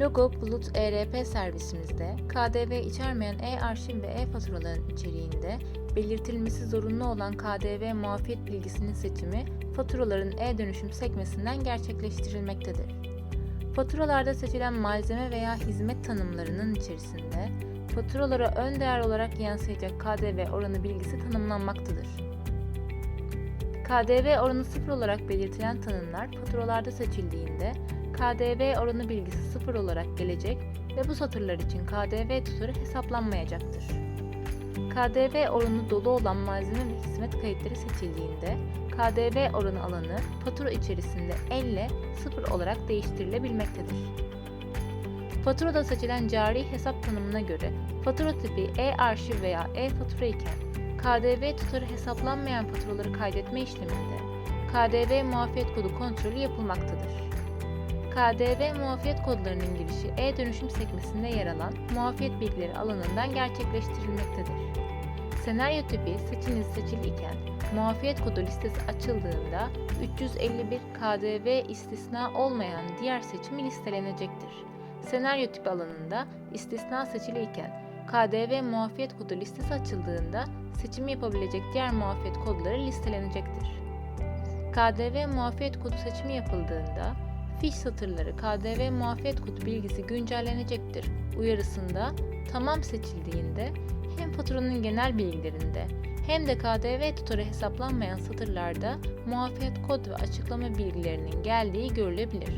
Logo Bulut ERP servisimizde KDV içermeyen e-arşiv ve e-faturaların içeriğinde belirtilmesi zorunlu olan KDV muafiyet bilgisinin seçimi faturaların e-dönüşüm sekmesinden gerçekleştirilmektedir. Faturalarda seçilen malzeme veya hizmet tanımlarının içerisinde faturalara ön değer olarak yansıyacak KDV oranı bilgisi tanımlanmaktadır. KDV oranı sıfır olarak belirtilen tanımlar faturalarda seçildiğinde KDV oranı bilgisi sıfır olarak gelecek ve bu satırlar için KDV tutarı hesaplanmayacaktır. KDV oranı dolu olan malzeme ve hizmet kayıtları seçildiğinde KDV oranı alanı fatura içerisinde elle sıfır olarak değiştirilebilmektedir. Faturada seçilen cari hesap tanımına göre fatura tipi e-arşiv veya e-fatura iken KDV tutarı hesaplanmayan faturaları kaydetme işleminde KDV muafiyet kodu kontrolü yapılmaktadır. KDV muafiyet kodlarının girişi e-dönüşüm sekmesinde yer alan muafiyet bilgileri alanından gerçekleştirilmektedir. Senaryo tipi seçiniz seçili iken muafiyet kodu listesi açıldığında 351 KDV istisna olmayan diğer seçimi listelenecektir. Senaryo tipi alanında istisna seçili iken KDV muafiyet kodu listesi açıldığında seçimi yapabilecek diğer muafiyet kodları listelenecektir. KDV muafiyet kodu seçimi yapıldığında fiş satırları KDV muafiyet kodu bilgisi güncellenecektir uyarısında tamam seçildiğinde hem faturanın genel bilgilerinde hem de KDV tutarı hesaplanmayan satırlarda muafiyet kod ve açıklama bilgilerinin geldiği görülebilir.